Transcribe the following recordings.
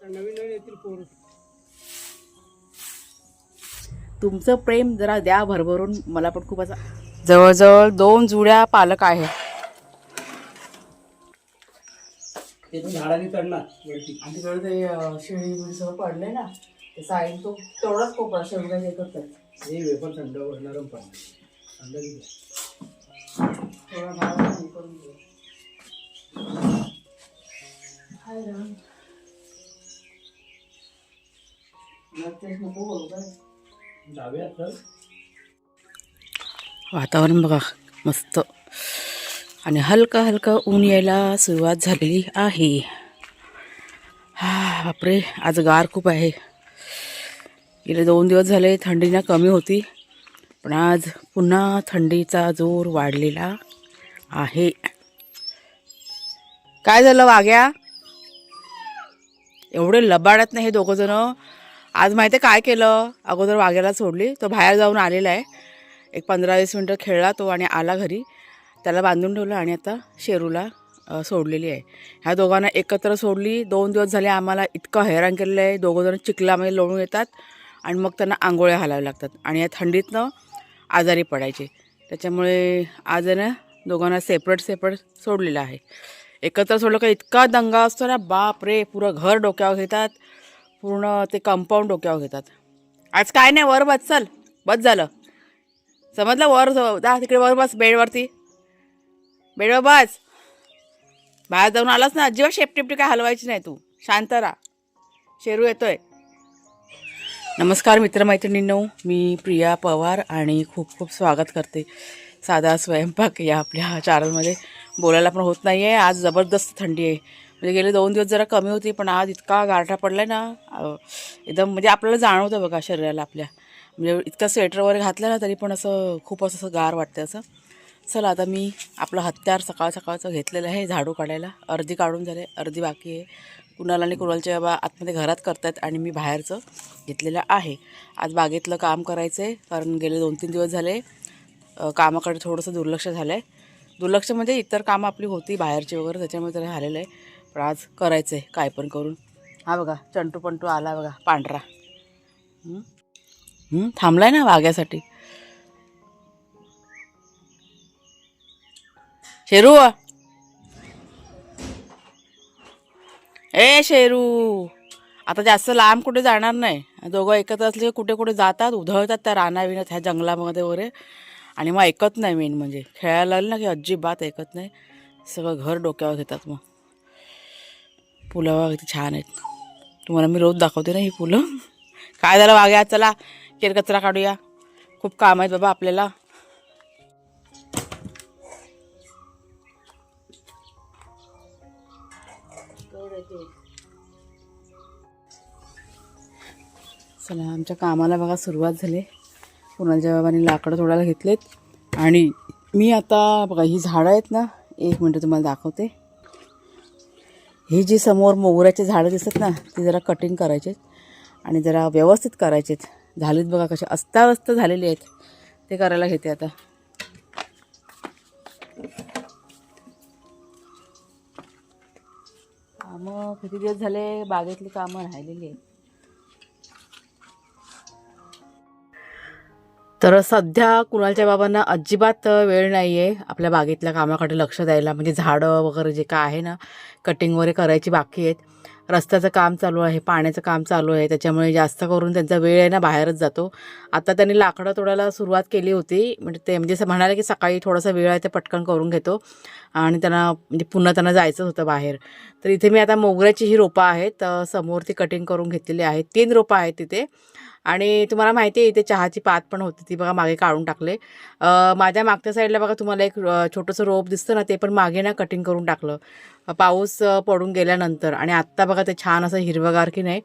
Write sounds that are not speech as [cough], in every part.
नवीन नवीन येतील पोरं. तुमचं प्रेम जरा द्या भरभरून मला पण खूप असं जवळजवळ दोन जुड्या पालक आहे ते झाडाने चढणार वरती. आणि तिकडे ते अं, शेळी बिळी सगळं पडले ना ते साईड तो तेवढाच कोपरा शेवगा हे करतात. हे वेफर थंड नरम पण. थंड किती थोडा भाव हे करून घे. हाय राम. वातावरण बघा मस्त. आणि हलका हलका ऊन यायला सुरुवात झालेली आहे. हा बापरे आज गार खूप आहे. गेले दोन दिवस झाले थंडी ना कमी होती पण आज पुन्हा थंडीचा जोर वाढलेला आहे. काय झालं वाग्या? एवढे लबाडत नाही हे दोघं जण. आज माहिती आहे काय केलं? अगोदर वाघ्याला सोडली. तो बाहेर जाऊन आलेला आहे. एक पंधरा वीस मिनटं खेळला तो आणि आला घरी. त्याला बांधून ठेवलं आणि आता शेरूला सोडलेली आहे. ह्या दोघांना एकत्र सोडली. दोन दिवस झाले आम्हाला इतकं हैराण केलेलं आहे. दोघं जण चिखलामध्ये लोळून येतात आणि मग त्यांना आंघोळ्या घालाव्या लागतात. आणि या थंडीतनं आजारी पडायचे. त्याच्यामुळे आज ना दोघांना सेपरेट सेपरेट सोडलेलं आहे. एकत्र सोडलं का इतका दंगा असतो ना बाप रे पुरं घर डोक्यावर घेतात. पूर्ण ते कंपाऊंड डोक्यावर घेतात. आज काय नाही वर बस चल. बस झालं. समजलं? वर जा तिकडे वर बस बेडवरती. बेडवर बस. बाहेर जाऊन आलास ना अजिबात शेपटिपटी काय हलवायची नाही तू. शांत राहा. शेरू येतोय. नमस्कार मित्रमैत्रिणींनो. मी प्रिया पवार आणि खूप खूप स्वागत करते साधा स्वयंपाक या आपल्या चॅनलमध्ये बोलायला पण होत नाही आहे आज जबरदस्त थंडी आहे. म्हणजे गेले दोन दिवस जरा कमी होती पण आज इतका गारठा पडला आहे ना एकदम म्हणजे आपल्याला जाणवतं बघा शरीराला आपल्या. म्हणजे इतका स्वेटर वगैरे घातलं ना तरी पण असं खूप असं असं गार वाटतं असं. चला आता मी आपलं हत्यार सकाळ सकाळचं घेतलेलं आहे झाडू काढायला. अर्धी काढून झाले अर्धी बाकी आहे. कुणाला आणि कुणालच्या बाबा आतमध्ये घरात करतात आणि मी बाहेरचं घेतलेलं आहे. आज बागेतलं काम करायचं आहे कारण गेले दोन तीन दिवस झाले कामाकडे थोडंसं दुर्लक्ष झालं आहे दुर्लक्ष म्हणजे इतर कामं आपली होती बाहेरची वगैरे त्याच्यामुळे तर झालेलं आहे. पण आज करायचं आहे काय पण करून. हा बघा चंटू पंटू आला बघा पांढरा. थांबलाय ना वाघ्यासाठी. शेरू! ए शेरू! आता जास्त लांब कुठे जाणार नाही. दोघं एकत्र असले की कुठे कुठे जातात उधळतात त्या रानाविनात ह्या जंगलामध्ये वगैरे. आणि मग ऐकत नाही मेन म्हणजे. खेळायला लागलं ना की अजिबात ऐकत नाही. सगळं घर डोक्यावर घेतात मग. फुलं बघा किती छान आहेत. तुम्हाला मी रोज दाखवते ना ही फुलं. काय झालं वाग्या चला केर कचरा काढूया. खूप काम आहेत बाबा आपल्याला. चला आमच्या कामाला बघा सुरुवात झाली. कुणालच्या बाबांनी लाकडं तोडायला घेतलेत. आणि मी आता बघा ही झाडं आहेत ना एक मिनटं तुम्हाला दाखवते. ही जी समोर मोगऱ्याची झाडं दिसत ना ती जरा कटिंग करायची आणि जरा व्यवस्थित करायचेत. झालीत बघा कसे अस्ताव्यस्त झालेले आहेत. ते करायला घेते आता. कामं किती दिवस झाले? बागेतली कामं राहिलेली आहेत. तर सध्या कुणालच्या बाबांना अजिबात वेळ नाही आहे आपल्या बागेतल्या कामाकडे लक्ष द्यायला. म्हणजे झाडं वगैरे जे काय आहे ना कटिंग वगैरे करायची बाकी आहेत. रस्त्याचं काम चालू आहे पाण्याचं काम चालू आहे त्याच्यामुळे जास्त करून त्यांचा वेळ आहे ना बाहेरच जातो. आता त्यांनी लाकडं तोडायला सुरुवात केली होती. म्हणजे ते म्हणजे असं म्हणाले की सकाळी थोडासा वेळ आहे ते पटकन करून घेतो. आणि त्यांना म्हणजे पुन्हा त्यांना जायचं होतं बाहेर. तर इथे मी आता मोगऱ्याची ही रोपं आहेत समोर ती कटिंग करून घेतलेली आहेत. तीन रोपं आहेत तिथे. आणि तुम्हाला माहिती आहे इथे चहाची पात पण होती ती बघा मागे काढून टाकले. माझ्या मागच्या साईडला बघा तुम्हाला एक छोटंसं रोप दिसतं ना ते पण मागे ना कटिंग करून टाकलं. पाऊस पडून गेल्यानंतर. आणि आत्ता बघा ते छान असं हिरवगार की नाही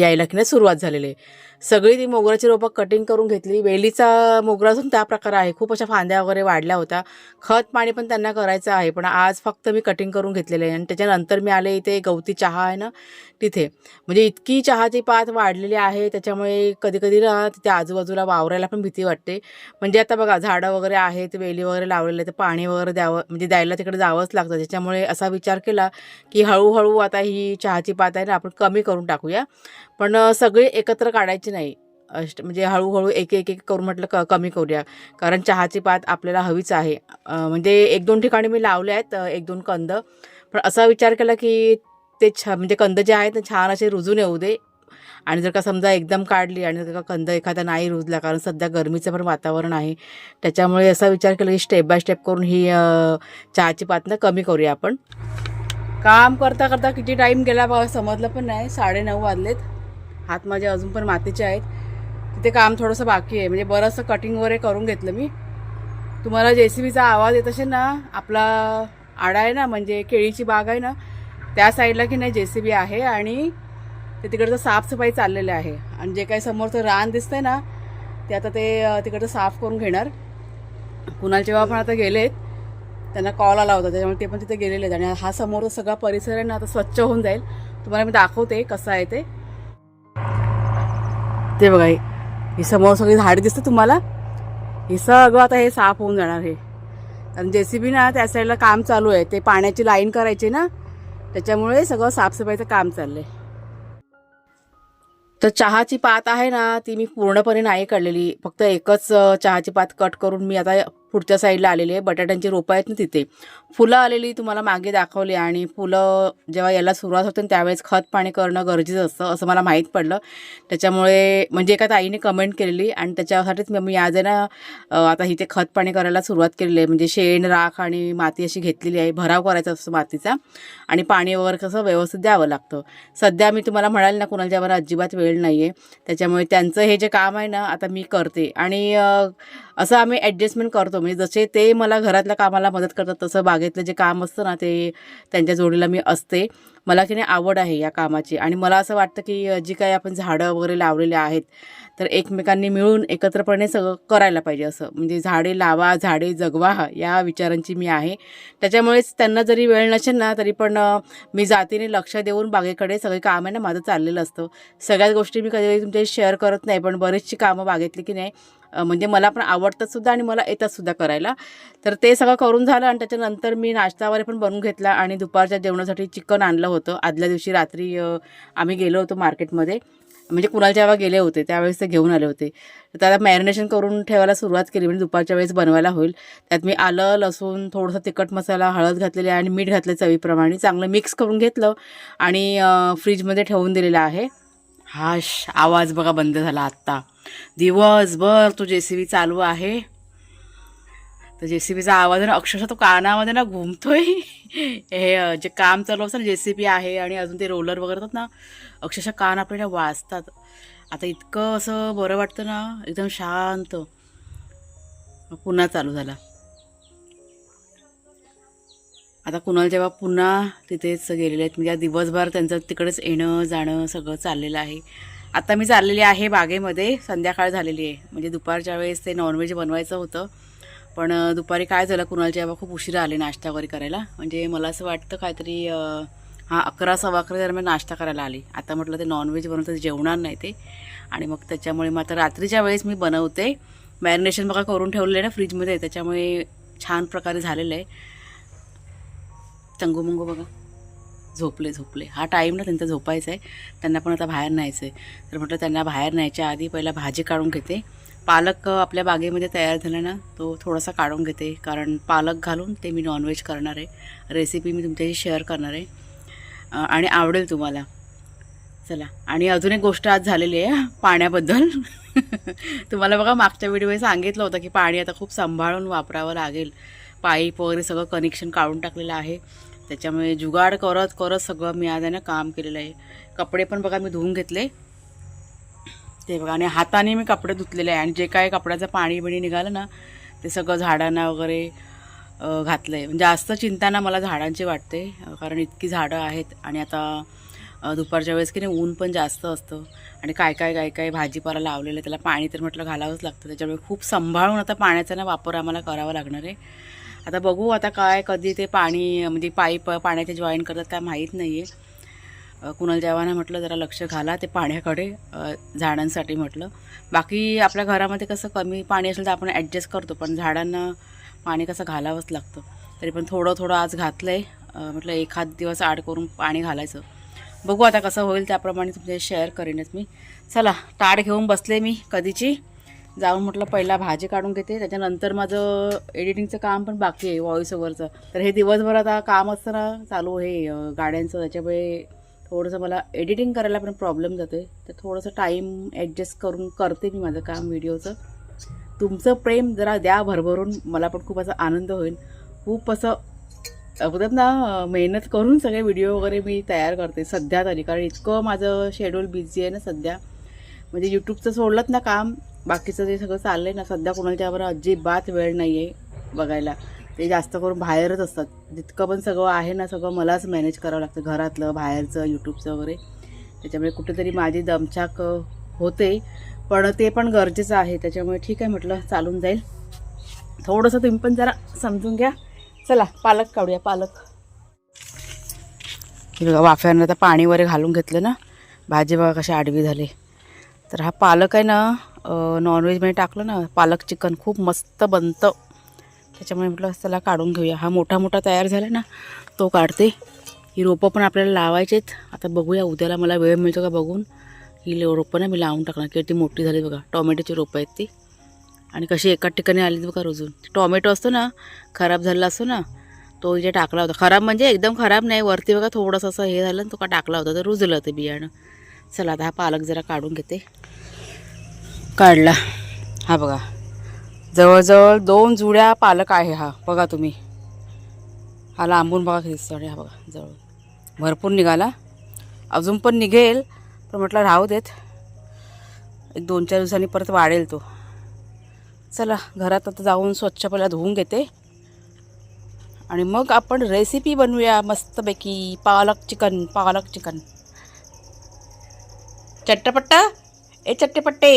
यायला की नाही सुरुवात झालेली आहे. सगळी ती मोगऱ्याची रोपं कटिंग करून घेतली. वेलीचा मोगरा असून त्या प्रकार आहे. खूप अशा फांद्या वगैरे वाढल्या होत्या. खत पाणी पण त्यांना करायचं आहे. पण आज फक्त मी कटिंग करून घेतलेलं आहे. आणि त्याच्यानंतर मी आले इथे गवती चहा आहे ना तिथे. म्हणजे इतकी चहाची पात वाढलेली आहे. त्याच्यामुळे कधी कधी ना तिथे आजूबाजूला वावरायला पण भीती वाटते. म्हणजे आता बघा झाडं वगैरे आहेत वेली वगैरे लावलेले तर पाणी वगैरे द्यावं म्हणजे द्यायला तिकडे जावंच लागतं. त्याच्यामुळे असा विचार केला की हळूहळू आता ही चहाची पात आहे ना आपण कमी करून टाकूया. पण सगळी एकत्र काढायची नाही. अष्ट म्हणजे हळूहळू एक एक एक करून म्हटलं क कमी करूया. कारण चहाची पात आपल्याला हवीच आहे. म्हणजे एक दोन ठिकाणी मी लावले आहेत एक दोन कंद. पण असा विचार केला की ते छ म्हणजे कंद जे आहेत ते छान असे रुजून येऊ दे. आणि जर का समजा एकदम काढली आणि जर का कंद एखादा नाही रुजला कारण सध्या गरमीचं पण वातावरण आहे. त्याच्यामुळे असा विचार केला की स्टेप बाय स्टेप करून ही चहाची पातनं कमी करूया आपण. काम करता करता किती टाईम गेला बघा समजलं पण नाही. साडे नऊ वाजलेत. हात माझे अजून पण मातीचे आहेत. तिथे काम थोडंसं बाकी आहे. म्हणजे बरंचसं कटिंग वगैरे करून घेतलं मी. तुम्हाला जे सी बीचा आवाज येत असेल ना आपला आडा आहे ना म्हणजे केळीची बाग आहे ना त्या साईडला की नाही जे सी बी आहे आणि ते तिकडचं साफसफाई चाललेलं आहे. आणि जे काही समोरचं रान दिसतंय ना ते आता ते तिकडचं साफ करून घेणार. कुणाल जेव्हा पण आता गेलेत त्यांना कॉल आला होता. त्याच्यामुळे ते पण तिथे गेलेले आहेत. आणि हा समोरचा सगळा परिसर आहे ना आता स्वच्छ होऊन जाईल. तुम्हाला मी दाखवते कसं आहे ते. ते बघा हे- समोर सगळी झाड दिसते तुम्हाला. हे सगळं आता हे साफ होऊन जाणार हे. कारण जे सी बी ना त्या साईडला काम चालू आहे. ते पाण्याची लाईन करायची ना त्याच्यामुळे सगळं साफसफाईचं काम चाललंय. तर चहाची पात आहे ना ती मी पूर्णपणे नाही काढलेली. फक्त एकच चहाची पात कट करून मी आता पुढच्या साईडला आलेली आहे. बटाट्यांची रोपं आहेत ना तिथे. फुलं आलेली तुम्हाला मागे दाखवली आणि फुलं जेव्हा याला सुरुवात होते ना, त्यावेळेस खत पाणी करणं गरजेचं असतं असं मला माहीत पडलं. त्याच्यामुळे म्हणजे एका ताईने कमेंट केलेली आणि त्याच्यासाठीच मी- आज आहे ना आता इथे खत पाणी करायला सुरुवात केलेली आहे. म्हणजे शेण राख आणि माती अशी घेतलेली आहे. भराव करायचा असतो मातीचा आणि पाणी वगैरे कसं व्यवस्थित द्यावं लागतं. सध्या मी तुम्हाला म्हणाल ना कुणाला ज्यावर अजिबात वेळ नाही आहे त्याच्यामुळे त्यांचं हे जे काम आहे ना आता मी करते. आणि असं आम्ही ॲडजस्टमेंट करतो. म्हणजे जसे ते मला घरातल्या कामाला मदत करतात तसं बागेतलं जे काम असतं ना ते त्यांच्या जोडीला मी असते. मला की नाही आवड आहे या कामाची. आणि मला असं वाटतं की जी काही आपण झाडं वगैरे लावलेली आहेत तर एकमेकांनी मिळून एकत्रपणे सगळं करायला पाहिजे असं. म्हणजे झाडे लावा झाडे जगवा या विचारांची मी आहे. त्याच्यामुळेच त्यांना जरी वेळ नसेल ना तरी पण मी जातीने लक्ष देऊन बागेकडे सगळे काम आहे ना माझं चाललेलं असतं. सगळ्याच गोष्टी मी कधी तुमच्याशी शेअर करत नाही पण बरेचशी कामं बागेतली की नाही म्हणजे मला पण आवडतात सुद्धा आणि मला येतात सुद्धा करायला. तर ते सगळं करून झालं आणि त्याच्यानंतर मी नाश्ता वगैरे पण बनवून घेतला आणि दुपारच्या जेवणासाठी चिकन आणलं होतं. आदल्या दिवशी रात्री आम्ही गेलो होतो मार्केटमध्ये. म्हणजे कुणाला जेव्हा गेले होते त्यावेळेस ते घेऊन आले होते. तर त्याला मॅरिनेशन करून ठेवायला सुरुवात केली. म्हणजे दुपारच्या वेळेस बनवायला होईल. त्यात मी आलं लसूण थोडंसं तिखट मसाला हळद घातलेली आहे आणि मीठ घातलं चवीप्रमाणे. चांगलं मिक्स करून घेतलं आणि फ्रीजमध्ये ठेवून दिलेलं आहे. हा श आवाज बघा बंद झाला आत्ता. दिवसभर तो जे सी बी चालू आहे. तर जे सी बीचा आवाज ना अक्षरशः तो कानामध्ये ना घुमतोय. हे जे काम चालू असतं ना जे सी बी आहे आणि अजून ते रोलर वगैरे ना अक्षरशः कान आपल्याला वाजतात. आता इतकं असं बरं वाटतं ना एकदम शांत. पुन्हा चालू झाला. आता कुणाल जेव्हा पुन्हा तिथेच गेलेले आहेत म्हणजे दिवसभर त्यांचं तिकडेच येणं जाणं सगळं चाललेलं आहे. आता मी चाललेली आहे बागेमध्ये संध्याकाळ झालेली आहे. म्हणजे दुपारच्या वेळेस ते नॉनव्हेज बनवायचं होतं. पण दुपारी काय झालं कुणालच्या जेव्हा खूप उशिरा आले नाश्ता वगैरे करायला म्हणजे मला असं वाटतं काहीतरी हां अकरा सव्वा अकरा दरम्यान नाश्ता करायला आली. आता म्हटलं ते नॉनव्हेज बनवतं जेवणार नाही ते. आणि मग त्याच्यामुळे मग आता रात्रीच्या वेळेस मी बनवते. मॅरिनेशन बघा करून ठेवलेलं आहे ना फ्रीजमध्ये त्याच्यामुळे छान प्रकारे झालेलं आहे. तंगू मंगू बघा. झोपले झोपले. हा टाईम ना त्यांचा झोपायचा आहे. त्यांना पण आता बाहेर न्यायचं आहे. तर म्हटलं त्यांना बाहेर न्यायच्या आधी पहिला भाजी काढून घेते. पालक आपल्या बागेमध्ये तयार झाला ना तो थोडासा काढून घेते. कारण पालक घालून ते मी नॉनव्हेज करणार आहे. रेसिपी मी तुमच्याशी शेअर करणार आहे. आणि आवडेल तुम्हाला. चला. आणि अजून एक गोष्ट आज झालेली आहे पाण्याबद्दल. [laughs] तुम्हाला बघा मागच्या व्हिडिओमध्ये सांगितलं होतं की पाणी आता खूप सांभाळून वापरावं लागेल. पाईप वगैरे सगळं कनेक्शन काढून टाकलेलं आहे. त्याच्यामुळे जुगाड करत करत सगळं मी आज आहे ना काम केलेलं आहे. कपडे पण बघा मी धुवून घेतले. ते बघा. आणि हाताने मी कपडे धुतलेले आहे. आणि जे काय कपड्याचं पाणी बिणी निघालं ना ते सगळं झाडांना वगैरे घातलं आहे म्हणजे जास्त चिंता ना मला झाडांची वाटते कारण इतकी झाडं आहेत. आणि आता दुपारच्या वेळेस की नाही ऊन पण जास्त असतं. आणि काय काय काय काय भाजीपाला लावलेलं आहे त्याला पाणी तर म्हटलं घालावंच लागतं. त्याच्यामुळे खूप सांभाळून आता पाण्याचा ना वापर आम्हाला करावा लागणार आहे. आता बघू आता काय कधी ते पाणी म्हणजे पाईप पाण्याचे जॉईन करतात काय माहीत नाही आहे कुणाल जेव्हा म्हटलं जरा लक्ष घाला ते पाण्याकडे झाडांसाठी म्हटलं. बाकी आपल्या घरामध्ये कसं कमी पाणी असेल तर आपण ॲडजस्ट करतो पण झाडांना पाणी कसं घालावंच लागतं. तरी पण थोडं थोडं आज घातलं आहे म्हटलं एखाद दिवस आड करून पाणी घालायचं. बघू आता कसं होईल त्याप्रमाणे तुमचे शेअर करेनच मी. चला ताट घेऊन बसले मी कधीची. जाऊन म्हटलं पहिला भाजी काढून घेते त्याच्यानंतर माझं एडिटिंगचं काम पण बाकी आहे व्हॉइस ओव्हरचं तर हे दिवसभर आता काम असतं ना चालू हे गाड्यांचं त्याच्यामुळे थोडंसं मला एडिटिंग करायला पण प्रॉब्लेम जातो आहे तर थोडंसं टाईम ॲडजस्ट करून करते मी माझं काम व्हिडिओचं तुमचं प्रेम जरा द्या भरभरून. मला पण खूप असा आनंद होईल. खूप असं अगोदर ना मेहनत करून सगळे व्हिडिओ वगैरे मी तयार करते. सध्या तरी. कारण इतकं माझं शेड्यूल बिझी आहे ना सध्या. म्हणजे यूट्यूबचं सोडलंच ना काम. बाकीचं जे सगळं चाललं आहे ना सध्या कोणाच्यावर अजिबात वेळ नाही आहे बघायला. ते जास्त करून बाहेरच असतात. जितकं पण सगळं आहे ना सगळं मलाच मॅनेज करावं लागतं. घरातलं बाहेरचं यूट्यूबचं वगैरे. त्याच्यामुळे कुठेतरी माझी दमछाक होते. पण ते पण गरजेचं आहे. त्याच्यामुळे ठीक आहे म्हटलं चालून जाईल. थोडंसं तुम्ही पण जरा समजून घ्या. चला पालक काढूया पालक. बघा वाफ्यानं आता पाणी वगैरे घालून घेतलं ना. भाजी बघा कशी आडवी झाली. तर हा पालक आहे ना नॉनव्हेजमध्ये टाकलं ना पालक चिकन खूप मस्त बनतं. त्याच्यामुळे म्हटलं त्याला काढून घेऊया. हा मोठा मोठा तयार झाला ना तो काढते. ही रोपं पण आपल्याला लावायचेत. आता बघूया उद्याला मला वेळ मिळतो का बघून. ही रोपं ना मी लावून टाकणार किती मोठी झाली बघा. टॉमॅटोची रोपं आहेत ती. आणि कशी एकाच ठिकाणी आली बघा रुजून. टोमॅटो असतो ना खराब झालेला असतो ना तो जे टाकला होता. खराब म्हणजे एकदम खराब नाही वरती बघा थोडंसं असं हे झालं तो का टाकला होता तर रुजलं होतं बियाणं. चला आता हा पालक जरा काढून घेते. काढला. हा बघा. जवळजवळ दोन जुड्या पालक आहे हा बघा तुम्ही. हा लांबून बघा किती दिसतो आणि हा बघा जवळ. भरपूर निघाला. अजून पण निघेल पण म्हटलं राहू देत. एक दोन चार दिवसांनी परत वाढेल तो. चला घरात आता जाऊन स्वच्छ पहिला धुवून घेते. आणि मग आपण रेसिपी बनवूया मस्तपैकी. पालक चिकन पालक चिकन. चट्टपट्टा ए चट्टेपट्टे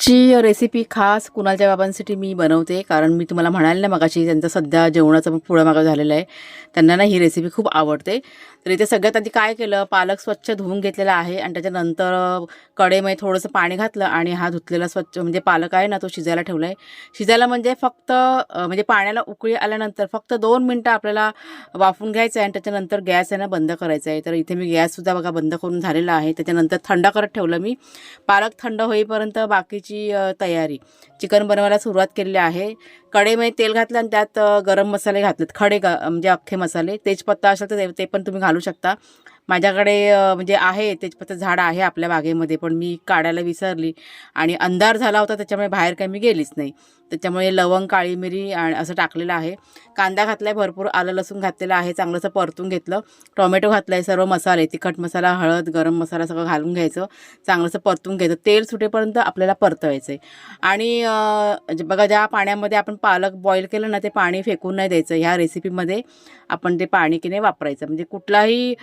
ची रेसिपी खास कुणालच्या बाबांसाठी मी बनवते. कारण मी तुम्हाला म्हणाले ना मगाशी त्यांचं सध्या जेवणाचं पुढं मागं झालेलं आहे. त्यांना ना ही रेसिपी खूप आवडते. तर इथे सगळ्यात आधी काय केलं पालक स्वच्छ धुवून घेतलेला आहे आणि त्याच्यानंतर कडेमध्ये थोडंसं पाणी घातलं आणि हा धुतलेला स्वच्छ म्हणजे पालक आहे ना तो शिजायला ठेवला आहे शिजायला म्हणजे फक्त म्हणजे पाण्याला उकळी आल्यानंतर फक्त दोन मिनटं आपल्याला वाफून घ्यायचं आहे आणि त्याच्यानंतर गॅस आहे ना बंद करायचा आहे. तर इथे मी गॅससुद्धा बघा बंद करून झालेला आहे. त्याच्यानंतर थंड करत ठेवलं मी. पालक थंड होईपर्यंत बाकीची अ, तयारी. चिकन बनवायला सुरुवात केलेली आहे. कढईमध्ये तेल घातलं आणि त्यात गरम मसाले घातलेत. खडे ग म्हणजे अख्खे मसाले. तेजपत्ता असेल तर ते- ते पण तुम्ही घालू शकता. माझ्याकडे म्हणजे आहे तेजपत्ता झाड आहे आपल्या बागेमध्ये पण मी काढायला विसरली आणि अंधार झाला होता त्याच्यामुळे बाहेर काही मी गेलीच नाही. त्याच्यामुळे लवंग काळी मिरी आणि असं टाकलेलं आहे. कांदा घातला आहे भरपूर आलं लसूण घातलेलं आहे. चांगलंसं परतून घेतलं. टोमॅटो घातला आहे सर्व मसाले तिखट मसाला हळद गरम मसाला सगळं घालून घ्यायचं. चांगलंसं परतून घ्यायचं. तेल सुटेपर्यंत आपल्याला परतवायचं आहे आणि जे बघा ज्या पाण्यामध्ये आपण पालक बॉईल केलं ना ते पाणी फेकून नाही द्यायचं. ह्या रेसिपीमध्ये आपण ते पाणी की नाही वापरायचं. म्हणजे कुठलाही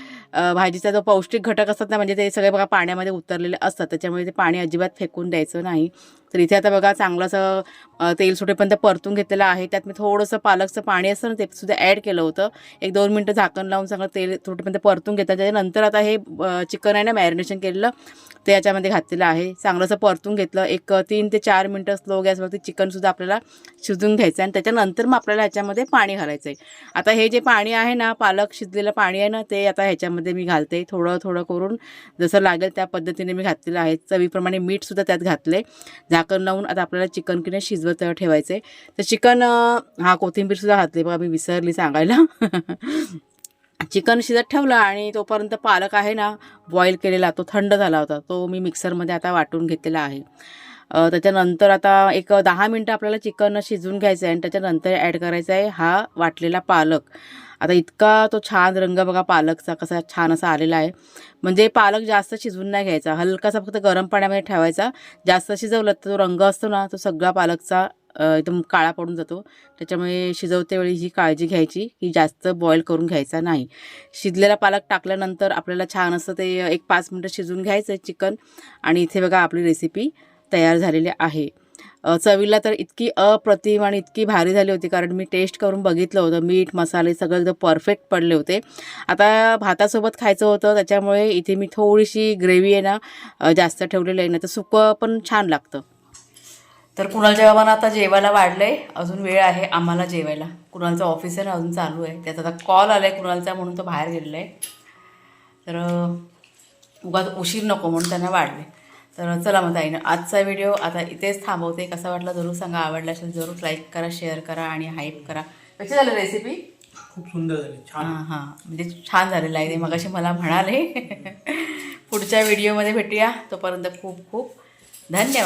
भाजीचा जो पौष्टिक घटक असतात ना म्हणजे ते सगळे बघा पाण्यामध्ये उतरलेले असतात. त्याच्यामुळे ते पाणी अजिबात फेकून द्यायचं नाही. तर इथे आता बघा चांगलं असं तेल सुटेपर्यंत परतून घेतलेलं आहे. त्यात मी थोडंसं पालकचं पाणी असतं ना ते सुद्धा ॲड केलं होतं. एक दोन मिनटं झाकण लावून चांगलं तेल थोडेपर्यंत परतून घेतलं. त्याच्यानंतर आता हे चिकन आहे ना मॅरिनेशन केलेलं ते याच्यामध्ये घातलेलं आहे. चांगलंसं परतून घेतलं. एक तीन ते चार मिनटं स्लो गॅसवरती चिकनसुद्धा आपल्याला शिजून घ्यायचं आहे. आणि त्याच्यानंतर मग आपल्याला ह्याच्यामध्ये पाणी घालायचं आहे. आता हे जे पाणी आहे ना पालक शिजलेलं पाणी आहे ना ते आता ह्याच्यामध्ये मी घालते. थोडं थोडं करून जसं लागेल त्या पद्धतीने मी घातलेलं आहे. चवीप्रमाणे मीठसुद्धा त्यात घातले झाकण लावून आता आपल्याला चिकन किंवा शिजवत ठेवायचं. आहे तर चिकन हा कोथिंबीरसुद्धा घातली. बघा मी विसरली सांगायला. [laughs] चिकन शिजत ठेवलं आणि तोपर्यंत पालक आहे ना बॉईल केलेला. तो थंड झाला होता. तो मी मिक्सरमध्ये आता वाटून घेतलेला आहे. त्याच्यानंतर आता एक दहा मिनटं आपल्याला चिकन शिजवून घ्यायचं आहे आणि त्याच्यानंतर ॲड करायचा आहे हा वाटलेला पालक. आता इतका तो छान रंग बघा पालकचा कसा छान असा आलेला आहे. म्हणजे पालक जास्त शिजवून नाही घ्यायचा. हलकासा फक्त गरम पाण्यामध्ये ठेवायचा. जास्त शिजवलं तर तो रंग असतो ना तो सगळा पालकचा एकदम काळा पडून जातो. त्याच्यामुळे शिजवते वेळी ही काळजी घ्यायची की जास्त बॉईल करून घ्यायचा नाही. शिजलेला पालक टाकल्यानंतर आपल्याला छान असं ते एक पाच मिनटं शिजवून घ्यायचं चिकन. आणि इथे बघा आपली रेसिपी तयार झालेले आहे. चवीला तर इतकी अप्रतिम आणि इतकी भारी झाली होती कारण मी टेस्ट करून बघितलं होतं. मीठ मसाले सगळं एकदम परफेक्ट पडले होते. आता भातासोबत खायचं होतं त्याच्यामुळे इथे मी थोडीशी ग्रेव्ही आहे ना जास्त ठेवलेली आहे. ना तर सुकं पण छान लागतं. तर कुणालच्या बाबांना आता जेवायला वाढलं आहे अजून वेळ आहे आम्हाला जेवायला. कुणालचं ऑफिस आहे ना अजून चालू आहे. त्याचा आता कॉल आला आहे कुणालचा म्हणून तो बाहेर गेलेला आहे तर उगाच उशीर नको म्हणून त्यांना वाढले तर चला मग ताईनं आजचा व्हिडिओ आता इथेच थांबवते. कसा वाटला जरूर सांगा आवडला असेल जरूर लाईक करा शेअर करा आणि हाईप करा. कशी झालं रेसिपी खूप सुंदर झाली छान. हां हां. म्हणजे छान झालेलं आहे ते. मगाशी मला म्हणाले. [laughs] पुढच्या व्हिडिओमध्ये भेटूया. तोपर्यंत खूप खूप धन्यवाद.